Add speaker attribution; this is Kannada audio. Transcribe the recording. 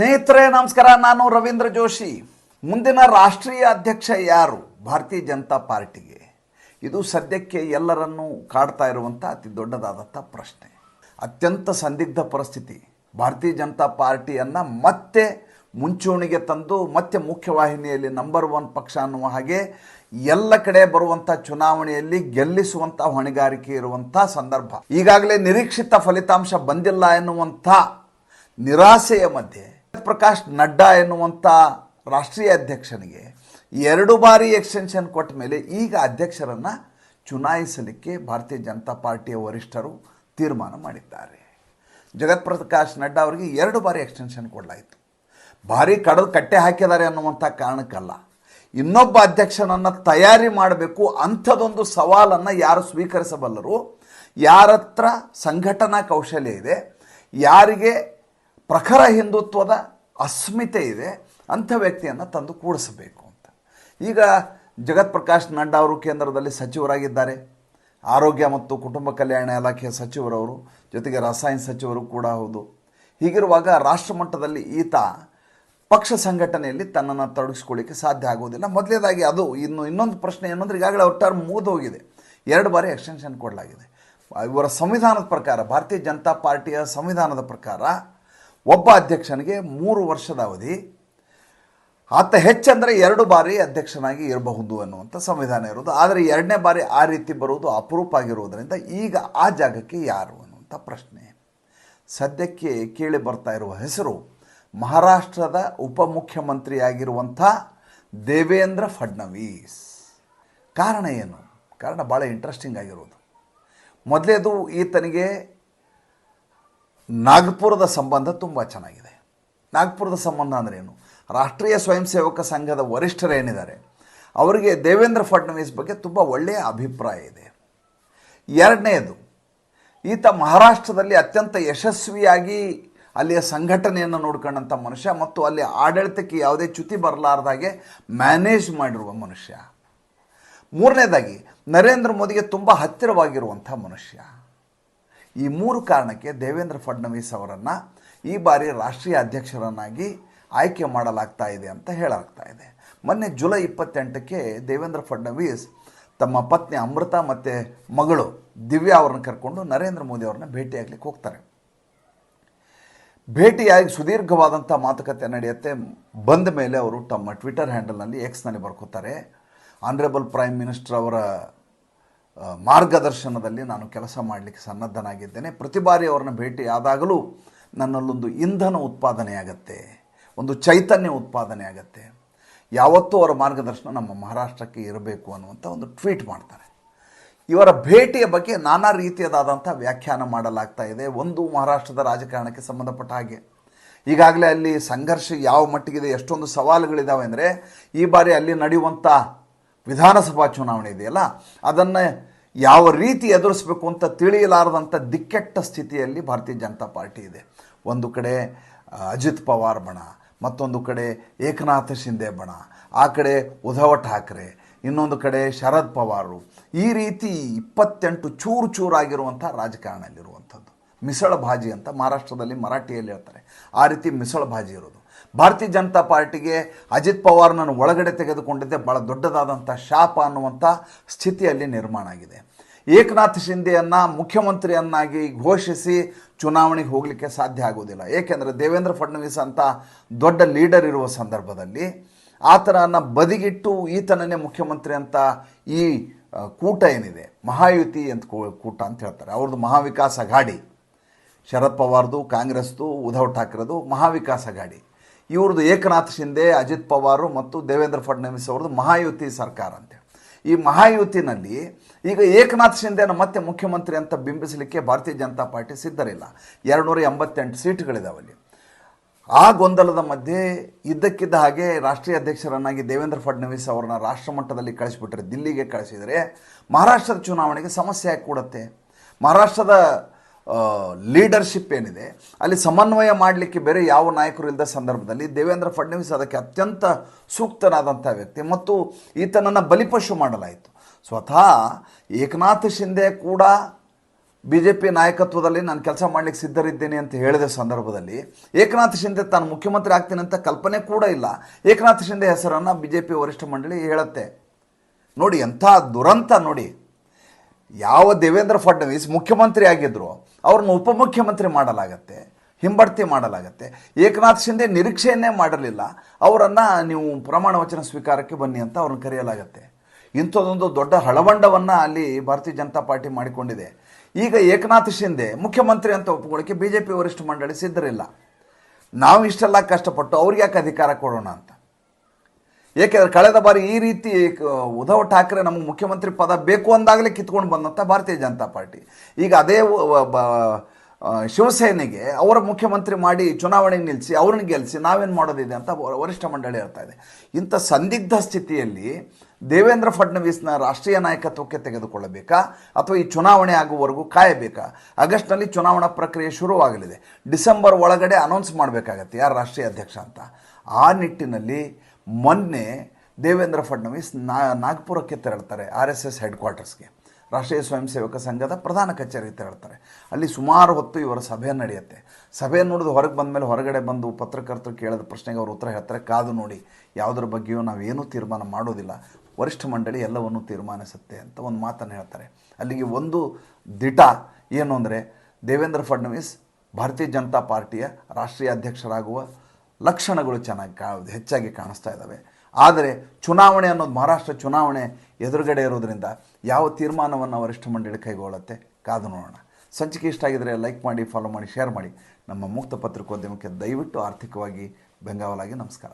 Speaker 1: ಸ್ನೇಹಿತರೆ, ನಮಸ್ಕಾರ. ನಾನು ರವೀಂದ್ರ ಜೋಶಿ. ಮುಂದಿನ ರಾಷ್ಟ್ರೀಯ ಅಧ್ಯಕ್ಷ ಯಾರು? ಭಾರತೀಯ ಜನತಾ ಪಾರ್ಟಿಗೆ. ಇದು ಸದ್ಯಕ್ಕೆ ಎಲ್ಲರನ್ನೂ ಕಾಡ್ತಾ ಇರುವಂಥ ಅತಿ ದೊಡ್ಡದಾದಂಥ ಪ್ರಶ್ನೆ. ಅತ್ಯಂತ ಸಂದಿಗ್ಧ ಪರಿಸ್ಥಿತಿ. ಭಾರತೀಯ ಜನತಾ ಪಾರ್ಟಿಯನ್ನು ಮತ್ತೆ ಮುಂಚೂಣಿಗೆ ತಂದು, ಮತ್ತೆ ಮುಖ್ಯವಾಹಿನಿಯಲ್ಲಿ ನಂಬರ್ ಒನ್ ಪಕ್ಷ ಅನ್ನುವ ಹಾಗೆ ಎಲ್ಲ ಕಡೆ ಬರುವಂಥ ಚುನಾವಣೆಯಲ್ಲಿ ಗೆಲ್ಲಿಸುವಂಥ ಹೊಣೆಗಾರಿಕೆ ಇರುವಂಥ ಸಂದರ್ಭ. ಈಗಾಗಲೇ ನಿರೀಕ್ಷಿತ ಫಲಿತಾಂಶ ಬಂದಿಲ್ಲ ಎನ್ನುವಂಥ ನಿರಾಸೆಯ ಮಧ್ಯೆ ಪ್ರಕಾಶ್ ನಡ್ಡಾ ಎನ್ನುವಂಥ ರಾಷ್ಟ್ರೀಯ ಅಧ್ಯಕ್ಷನಿಗೆ ಎರಡು ಬಾರಿ ಎಕ್ಸ್ಟೆನ್ಷನ್ ಕೊಟ್ಟ ಮೇಲೆ ಈಗ ಅಧ್ಯಕ್ಷರನ್ನು ಚುನಾಯಿಸಲಿಕ್ಕೆ ಭಾರತೀಯ ಜನತಾ ಪಾರ್ಟಿಯ ವರಿಷ್ಠರು ತೀರ್ಮಾನ ಮಾಡಿದ್ದಾರೆ. ಜಗತ್ ಪ್ರಕಾಶ್ ನಡ್ಡಾ ಅವರಿಗೆ ಎರಡು ಬಾರಿ ಎಕ್ಸ್ಟೆನ್ಷನ್ ಕೊಡಲಾಯಿತು. ಭಾರಿ ಕಡಲು ಕಟ್ಟೆ ಹಾಕಿದ್ದಾರೆ ಅನ್ನುವಂಥ ಕಾರಣಕ್ಕಲ್ಲ. ಇನ್ನೊಬ್ಬ ಅಧ್ಯಕ್ಷನನ್ನು ತಯಾರಿ ಮಾಡಬೇಕು ಅಂಥದೊಂದು ಸವಾಲನ್ನು ಯಾರು ಸ್ವೀಕರಿಸಬಲ್ಲರು? ಯಾರತ್ರ ಸಂಘಟನಾ ಕೌಶಲ್ಯ ಇದೆ? ಯಾರಿಗೆ ಪ್ರಖರ ಹಿಂದುತ್ವದ ಅಸ್ಮಿತೆ ಇದೆ, ಅಂಥ ವ್ಯಕ್ತಿಯನ್ನು ತಂದು ಕೂಡಿಸಬೇಕು ಅಂತ. ಈಗ ಜಗತ್ ಪ್ರಕಾಶ್ ನಡ್ಡಾ ಅವರು ಕೇಂದ್ರದಲ್ಲಿ ಸಚಿವರಾಗಿದ್ದಾರೆ. ಆರೋಗ್ಯ ಮತ್ತು ಕುಟುಂಬ ಕಲ್ಯಾಣ ಇಲಾಖೆಯ ಸಚಿವರವರು, ಜೊತೆಗೆ ರಸಾಯನ ಸಚಿವರು ಕೂಡ ಹೌದು. ಹೀಗಿರುವಾಗ ರಾಷ್ಟ್ರ ಮಟ್ಟದಲ್ಲಿ ಈತ ಪಕ್ಷ ಸಂಘಟನೆಯಲ್ಲಿ ತನ್ನನ್ನು ತೊಡಗಿಸ್ಕೊಳ್ಳಿಕ್ಕೆ ಸಾಧ್ಯ ಆಗೋದಿಲ್ಲ ಮೊದಲೇದಾಗಿ ಅದು ಇನ್ನು ಇನ್ನೊಂದು ಪ್ರಶ್ನೆ ಏನಂದ್ರೆ ಈಗಾಗಲೇ ಅವ್ರ ಟರ್ಮ್ ಮುಗಿದೋಗಿದೆ ಎರಡು ಬಾರಿ ಎಕ್ಸ್ಟೆನ್ಷನ್ ಕೊಡಲಾಗಿದೆ. ಇವರ ಸಂವಿಧಾನದ ಪ್ರಕಾರ, ಭಾರತೀಯ ಜನತಾ ಪಾರ್ಟಿಯ ಸಂವಿಧಾನದ ಪ್ರಕಾರ ಒಬ್ಬ ಅಧ್ಯಕ್ಷನಿಗೆ ಮೂರು ವರ್ಷದ ಅವಧಿ. ಆತ ಹೆಚ್ಚಂದರೆ ಎರಡು ಬಾರಿ ಅಧ್ಯಕ್ಷನಾಗಿ ಇರಬಹುದು ಅನ್ನುವಂಥ ಸಂವಿಧಾನ ಇರೋದು ಆದರೆ ಎರಡನೇ ಬಾರಿ ಆ ರೀತಿ ಬರುವುದು ಅಪರೂಪ ಆಗಿರುವುದರಿಂದ ಈಗ ಆ ಜಾಗಕ್ಕೆ ಯಾರು ಅನ್ನುವಂಥ ಪ್ರಶ್ನೆ. ಸದ್ಯಕ್ಕೆ ಕೇಳಿ ಬರ್ತಾ ಇರುವ ಹೆಸರು ಮಹಾರಾಷ್ಟ್ರದ ಉಪಮುಖ್ಯಮಂತ್ರಿಯಾಗಿರುವಂಥ ದೇವೇಂದ್ರ ಫಡ್ನವೀಸ್. ಕಾರಣ ಏನು? ಕಾರಣ ಭಾಳ ಇಂಟ್ರೆಸ್ಟಿಂಗ್ ಆಗಿರೋದು ಮೊದಲೇದು ಈತನಿಗೆ ನಾಗ್ಪುರದ ಸಂಬಂಧ ತುಂಬ ಚೆನ್ನಾಗಿದೆ. ನಾಗ್ಪುರದ ಸಂಬಂಧ ಅಂದ್ರೇನು ರಾಷ್ಟ್ರೀಯ ಸ್ವಯಂ ಸೇವಕ ಸಂಘದ ವರಿಷ್ಠರೇನಿದ್ದಾರೆ ಅವರಿಗೆ ದೇವೇಂದ್ರ ಫಡ್ನವೀಸ್ ಬಗ್ಗೆ ತುಂಬ ಒಳ್ಳೆಯ ಅಭಿಪ್ರಾಯ ಇದೆ. ಎರಡನೆಯದು ಈತ ಮಹಾರಾಷ್ಟ್ರದಲ್ಲಿ ಅತ್ಯಂತ ಯಶಸ್ವಿಯಾಗಿ ಅಲ್ಲಿಯ ಸಂಘಟನೆಯನ್ನು ನೋಡ್ಕೊಂಡಂಥ ಮನುಷ್ಯ ಮತ್ತು ಅಲ್ಲಿ ಆಡಳಿತಕ್ಕೆ ಯಾವುದೇ ಚ್ಯುತಿ ಬರಲಾರ್ದಾಗೆ ಮ್ಯಾನೇಜ್ ಮಾಡಿರುವ ಮನುಷ್ಯ. ಮೂರನೇದಾಗಿ, ನರೇಂದ್ರ ಮೋದಿಗೆ ತುಂಬ ಹತ್ತಿರವಾಗಿರುವಂಥ ಮನುಷ್ಯ. ಈ ಮೂರು ಕಾರಣಕ್ಕೆ ದೇವೇಂದ್ರ ಫಡ್ನವೀಸ್ ಅವರನ್ನು ಈ ಬಾರಿ ರಾಷ್ಟ್ರೀಯ ಅಧ್ಯಕ್ಷರನ್ನಾಗಿ ಆಯ್ಕೆ ಮಾಡಲಾಗ್ತಾ ಇದೆ ಅಂತ ಹೇಳಲಾಗ್ತಾ ಇದೆ. ಮೊನ್ನೆ ಜುಲೈ ಇಪ್ಪತ್ತೆಂಟಕ್ಕೆ ದೇವೇಂದ್ರ ಫಡ್ನವೀಸ್ ತಮ್ಮ ಪತ್ನಿ ಅಮೃತ ಮತ್ತು ಮಗಳು ದಿವ್ಯಾ ಅವ್ರನ್ನ ಕರ್ಕೊಂಡು ನರೇಂದ್ರ ಮೋದಿ ಅವ್ರನ್ನ ಭೇಟಿಯಾಗಲಿಕ್ಕೆ ಹೋಗ್ತಾರೆ. ಭೇಟಿಯಾಗಿ ಸುದೀರ್ಘವಾದಂಥ ಮಾತುಕತೆ ನಡೆಯುತ್ತೆ. ಬಂದ ಮೇಲೆ ಅವರು ತಮ್ಮ ಟ್ವಿಟರ್ ಹ್ಯಾಂಡಲ್ನಲ್ಲಿ ಎಕ್ಸ್ನಲ್ಲಿ ಬರ್ಕೋತಾರೆ. ಆನರೇಬಲ್ ಪ್ರೈಮ್ ಮಿನಿಸ್ಟರ್ ಅವರ ಮಾರ್ಗದರ್ಶನದಲ್ಲಿ ನಾನು ಕೆಲಸ ಮಾಡಲಿಕ್ಕೆ ಸನ್ನದ್ಧನಾಗಿದ್ದೇನೆ. ಪ್ರತಿ ಬಾರಿ ಅವ್ರನ್ನ ಭೇಟಿ ಆದಾಗಲೂ ನನ್ನಲ್ಲೊಂದು ಇಂಧನ ಉತ್ಪಾದನೆಯಾಗತ್ತೆ ಒಂದು ಚೈತನ್ಯ ಉತ್ಪಾದನೆ ಆಗತ್ತೆ. ಯಾವತ್ತೂ ಅವರ ಮಾರ್ಗದರ್ಶನ ನಮ್ಮ ಮಹಾರಾಷ್ಟ್ರಕ್ಕೆ ಇರಬೇಕು ಅನ್ನುವಂಥ ಒಂದು ಟ್ವೀಟ್ ಮಾಡ್ತಾರೆ. ಇವರ ಭೇಟಿಯ ಬಗ್ಗೆ ನಾನಾ ರೀತಿಯದಾದಂಥ ವ್ಯಾಖ್ಯಾನ ಮಾಡಲಾಗ್ತಾ ಇದೆ. ಒಂದು ಮಹಾರಾಷ್ಟ್ರದ ರಾಜಕಾರಣಕ್ಕೆ ಸಂಬಂಧಪಟ್ಟ ಹಾಗೆ. ಈಗಾಗಲೇ ಅಲ್ಲಿ ಸಂಘರ್ಷ ಯಾವ ಮಟ್ಟಿಗಿದೆ, ಎಷ್ಟೊಂದು ಸವಾಲುಗಳಿದ್ದಾವೆ ಅಂದರೆ ಈ ಬಾರಿ ಅಲ್ಲಿ ನಡೆಯುವಂಥ ವಿಧಾನಸಭಾ ಚುನಾವಣೆ ಇದೆಯಲ್ಲ, ಅದನ್ನು ಯಾವ ರೀತಿ ಎದುರಿಸಬೇಕು ಅಂತ ತಿಳಿಯಲಾರದಂಥ ದಿಕ್ಕೆಟ್ಟ ಸ್ಥಿತಿಯಲ್ಲಿ ಭಾರತೀಯ ಜನತಾ ಪಾರ್ಟಿ ಇದೆ. ಒಂದು ಕಡೆ ಅಜಿತ್ ಪವಾರ್ ಬಣ, ಮತ್ತೊಂದು ಕಡೆ ಏಕನಾಥ ಶಿಂದೆ ಬಣ, ಆ ಕಡೆ ಉದ್ಧವ್ ಠಾಕ್ರೆ, ಇನ್ನೊಂದು ಕಡೆ ಶರದ್ ಪವಾರು, ಈ ರೀತಿ ಇಪ್ಪತ್ತೆಂಟು ಚೂರು ಚೂರಾಗಿರುವಂಥ ರಾಜಕಾರಣದಲ್ಲಿರುವಂಥದ್ದು ಮಿಸಳ ಭಾಜಿ ಅಂತ ಮಹಾರಾಷ್ಟ್ರದಲ್ಲಿ ಮರಾಠಿಯಲ್ಲಿ ಹೇಳ್ತಾರೆ. ಆ ರೀತಿ ಮಿಸಳ ಭಾಜಿ ಇರೋದು. ಭಾರತೀಯ ಜನತಾ ಪಾರ್ಟಿಗೆ ಅಜಿತ್ ಪವಾರ್ನನ್ನು ಒಳಗಡೆ ತೆಗೆದುಕೊಂಡಿದ್ದೆ. ಭಾಳ ದೊಡ್ಡದಾದಂಥ ಶಾಪ ಅನ್ನುವಂಥ ಸ್ಥಿತಿಯಲ್ಲಿ ನಿರ್ಮಾಣ ಆಗಿದೆ. ಏಕನಾಥ್ ಶಿಂದೆಯನ್ನು ಮುಖ್ಯಮಂತ್ರಿಯನ್ನಾಗಿ ಘೋಷಿಸಿ ಚುನಾವಣೆಗೆ ಹೋಗಲಿಕ್ಕೆ ಸಾಧ್ಯ ಆಗೋದಿಲ್ಲ ಏಕೆಂದರೆ ದೇವೇಂದ್ರ ಫಡ್ನವೀಸ್ ಅಂತ ದೊಡ್ಡ ಲೀಡರ್ ಇರುವ ಸಂದರ್ಭದಲ್ಲಿ ಆತನನ್ನ ಬದಿಗಿಟ್ಟು ಈತನನ್ನೇ ಮುಖ್ಯಮಂತ್ರಿ ಅಂತ ಈ ಕೂಟ ಏನಿದೆ, ಮಹಾಯುತಿ ಅಂತ ಕೂಟ ಅಂತ ಹೇಳ್ತಾರೆ. ಅವ್ರದ್ದು ಮಹಾವಿಕಾಸ ಗಾಡಿ ಶರದ್ ಪವಾರ್ದು, ಕಾಂಗ್ರೆಸ್ದು, ಉದ್ಧವ್ ಠಾಕ್ರೆದು ಮಹಾವಿಕಾಸ ಅಘಾಡಿ. ಇವ್ರದ್ದು ಏಕನಾಥ್ ಶಿಂದೆ ಅಜಿತ್ ಪವಾರು ಮತ್ತು ದೇವೇಂದ್ರ ಫಡ್ನವೀಸ್ ಅವ್ರದ್ದು ಮಹಾಯುತಿ ಸರ್ಕಾರ ಅಂತೇಳಿ ಈ ಮಹಾಯುತಿನಲ್ಲಿ ಈಗ ಏಕನಾಥ್ ಶಿಂದೆನ ಮತ್ತೆ ಮುಖ್ಯಮಂತ್ರಿ ಅಂತ ಬಿಂಬಿಸಲಿಕ್ಕೆ ಭಾರತೀಯ ಜನತಾ ಪಾರ್ಟಿ ಸಿದ್ಧರಿಲ್ಲ. ಎರಡುನೂರ ಎಂಬತ್ತೆಂಟು ಸೀಟ್ಗಳಿದಾವಲ್ಲಿ. ಆ ಗೊಂದಲದ ಮಧ್ಯೆ ಇದ್ದಕ್ಕಿದ್ದ ಹಾಗೆ ರಾಷ್ಟ್ರೀಯ ಅಧ್ಯಕ್ಷರನ್ನಾಗಿ ದೇವೇಂದ್ರ ಫಡ್ನವೀಸ್ ಅವರನ್ನ ರಾಷ್ಟ್ರ ಮಟ್ಟದಲ್ಲಿ ಕಳಿಸ್ಬಿಟ್ರೆ, ದಿಲ್ಲಿಗೆ ಕಳಿಸಿದರೆ ಮಹಾರಾಷ್ಟ್ರದ ಚುನಾವಣೆಗೆ ಸಮಸ್ಯೆ ಕೂಡತ್ತೆ ಮಹಾರಾಷ್ಟ್ರದ ಲೀಡರ್ಶಿಪ್ ಏನಿದೆ, ಅಲ್ಲಿ ಸಮನ್ವಯ ಮಾಡಲಿಕ್ಕೆ ಬೇರೆ ಯಾವ ನಾಯಕರು ಇಲ್ಲದ ಸಂದರ್ಭದಲ್ಲಿ ದೇವೇಂದ್ರ ಫಡ್ನವೀಸ್ ಅದಕ್ಕೆ ಅತ್ಯಂತ ಸೂಕ್ತನಾದಂಥ ವ್ಯಕ್ತಿ ಮತ್ತು ಈತನನ್ನು ಬಲಿಪಶು ಮಾಡಲಾಯಿತು. ಸ್ವತಃ ಏಕನಾಥ್ ಶಿಂದೆ ಕೂಡ ಬಿ ಜೆ ಪಿ ನಾಯಕತ್ವದಲ್ಲಿ ನಾನು ಕೆಲಸ ಮಾಡಲಿಕ್ಕೆ ಸಿದ್ಧರಿದ್ದೇನೆ ಅಂತ ಹೇಳಿದ ಸಂದರ್ಭದಲ್ಲಿ ಏಕನಾಥ್ ಶಿಂದೆ ತಾನು ಮುಖ್ಯಮಂತ್ರಿ ಆಗ್ತೀನಿ ಅಂತ ಕಲ್ಪನೆ ಕೂಡ ಇಲ್ಲ. ಏಕನಾಥ್ ಶಿಂದೆ ಹೆಸರನ್ನು ಬಿ ಜೆ ಪಿ ವರಿಷ್ಠ ಮಂಡಳಿ ಹೇಳುತ್ತೆ. ನೋಡಿ, ಎಂಥ ದುರಂತ ನೋಡಿ. ಯಾವ ದೇವೇಂದ್ರ ಫಡ್ನವೀಸ್ ಮುಖ್ಯಮಂತ್ರಿ ಆಗಿದ್ರು, ಅವ್ರನ್ನ ಉಪಮುಖ್ಯಮಂತ್ರಿ ಮಾಡಲಾಗತ್ತೆ, ಹಿಂಬಡ್ತಿ ಮಾಡಲಾಗತ್ತೆ. ಏಕನಾಥ್ ಶಿಂದೆ ನಿರೀಕ್ಷೆಯನ್ನೇ ಮಾಡಲಿಲ್ಲ ಅವರನ್ನು ನೀವು ಪ್ರಮಾಣ ವಚನ ಸ್ವೀಕಾರಕ್ಕೆ ಬನ್ನಿ ಅಂತ ಅವ್ರನ್ನ ಕರೆಯಲಾಗತ್ತೆ. ಇಂಥದೊಂದು ದೊಡ್ಡ ಹಳವಂಡವನ್ನು ಅಲ್ಲಿ ಭಾರತೀಯ ಜನತಾ ಪಾರ್ಟಿ ಮಾಡಿಕೊಂಡಿದೆ. ಈಗ ಏಕನಾಥ್ ಶಿಂದೆ ಮುಖ್ಯಮಂತ್ರಿ ಅಂತ ಒಪ್ಕೊಳ್ಳೋಕ್ಕೆ ಬಿ ಜೆ ಪಿ ವರಿಷ್ಠ ಮಂಡಳಿ ಸಿದ್ಧರಿಲ್ಲ. ನಾವು ಇಷ್ಟೆಲ್ಲ ಕಷ್ಟಪಟ್ಟು ಅವ್ರಿಗೆ ಯಾಕೆ ಅಧಿಕಾರ ಕೊಡೋಣ ಅಂತ? ಏಕೆಂದರೆ ಕಳೆದ ಬಾರಿ ಈ ರೀತಿ ಉದ್ಧವ್ ಠಾಕ್ರೆ ನಮಗೆ ಮುಖ್ಯಮಂತ್ರಿ ಪದ ಬೇಕು ಅಂದಾಗಲೇ ಕಿತ್ಕೊಂಡು ಬಂದಂಥ ಭಾರತೀಯ ಜನತಾ ಪಾರ್ಟಿ. ಈಗ ಅದೇ ಶಿವಸೇನೆಗೆ ಅವರ ಮುಖ್ಯಮಂತ್ರಿ ಮಾಡಿ ಚುನಾವಣೆಗೆ ನಿಲ್ಲಿಸಿ ಅವ್ರನ್ನ ಗೆಲ್ಲಿಸಿ ನಾವೇನು ಮಾಡೋದಿದೆ ಅಂತ ವರಿಷ್ಠ ಮಂಡಳಿ ಹೇಳ್ತಾ ಇದೆ. ಇಂಥ ಸಂದಿಗ್ಧ ಸ್ಥಿತಿಯಲ್ಲಿ ದೇವೇಂದ್ರ ಫಡ್ನವೀಸ್ನ ರಾಷ್ಟ್ರೀಯ ನಾಯಕತ್ವಕ್ಕೆ ತೆಗೆದುಕೊಳ್ಳಬೇಕಾ? ಅಥವಾ ಈ ಚುನಾವಣೆ ಆಗುವವರೆಗೂ ಕಾಯಬೇಕಾ? ಆಗಸ್ಟ್ನಲ್ಲಿ ಚುನಾವಣಾ ಪ್ರಕ್ರಿಯೆ ಶುರುವಾಗಲಿದೆ. ಡಿಸೆಂಬರ್ ಒಳಗಡೆ ಅನೌನ್ಸ್ ಮಾಡಬೇಕಾಗತ್ತೆ. ಯಾರು ರಾಷ್ಟ್ರೀಯ ಅಧ್ಯಕ್ಷ ಅಂತ? ಆ ನಿಟ್ಟಿನಲ್ಲಿ ಮೊನ್ನೆ ದೇವೇಂದ್ರ ಫಡ್ನವೀಸ್ ನಾ, ನಾಗ್ಪುರಕ್ಕೆ ತೆರಳ್ತಾರೆ, ಆರ್ ಎಸ್ ಎಸ್ ಹೆಡ್ ಕ್ವಾರ್ಟರ್ಸ್ಗೆ ರಾಷ್ಟ್ರೀಯ ಸ್ವಯಂ ಸೇವಕ ಸಂಘದ ಪ್ರಧಾನ ಕಚೇರಿಗೆ ತೆರಳ್ತಾರೆ. ಅಲ್ಲಿ ಸುಮಾರು ಹೊತ್ತು ಇವರ ಸಭೆ ನಡೆಯುತ್ತೆ. ಸಭೆ ನೋಡಿದು ಹೊರಗೆ ಬಂದ ಮೇಲೆ ಹೊರಗಡೆ ಬಂದು ಪತ್ರಕರ್ತರು ಕೇಳಿದ ಪ್ರಶ್ನೆಗೆ ಅವರು ಉತ್ತರ ಹೇಳ್ತಾರೆ. ಕಾದು ನೋಡಿ, ಯಾವುದ್ರ ಬಗ್ಗೆಯೂ ನಾವೇನೂ ತೀರ್ಮಾನ ಮಾಡೋದಿಲ್ಲ. ವರಿಷ್ಠ ಮಂಡಳಿ ಎಲ್ಲವನ್ನು ತೀರ್ಮಾನಿಸುತ್ತೆ ಅಂತ ಒಂದು ಮಾತನ್ನು ಹೇಳ್ತಾರೆ. ಅಲ್ಲಿಗೆ ಒಂದು ದಿಟ ಏನು ಅಂದರೆ, ದೇವೇಂದ್ರ ಫಡ್ನವೀಸ್ ಭಾರತೀಯ ಜನತಾ ಪಾರ್ಟಿಯ ರಾಷ್ಟ್ರೀಯ ಅಧ್ಯಕ್ಷರಾಗುವ ಲಕ್ಷಣಗಳು ಚೆನ್ನಾಗಿ ಕಾ, ಹೆಚ್ಚಾಗಿ ಕಾಣಿಸ್ತಾ ಇದ್ದಾವೆ ಆದರೆ ಚುನಾವಣೆ ಅನ್ನೋದು ಮಹಾರಾಷ್ಟ್ರ ಚುನಾವಣೆ ಎದುರುಗಡೆ ಇರೋದ್ರಿಂದ ಯಾವ ತೀರ್ಮಾನವನ್ನು ವರಿಷ್ಠ ಮಂಡಳಿ ಕೈಗೊಳ್ಳುತ್ತೆ ಕಾದು ನೋಡೋಣ. ಸಂಚಿಕೆ ಇಷ್ಟ ಆಗಿದರೆ ಲೈಕ್ ಮಾಡಿ ಫಾಲೋ ಮಾಡಿ ಶೇರ್ ಮಾಡಿ. ನಮ್ಮ ಮುಕ್ತ ಪತ್ರಿಕೋದ್ಯಮಕ್ಕೆ ದಯವಿಟ್ಟು ಆರ್ಥಿಕವಾಗಿ ಬೆಂಗಾವಲಾಗಿ ನಮಸ್ಕಾರ.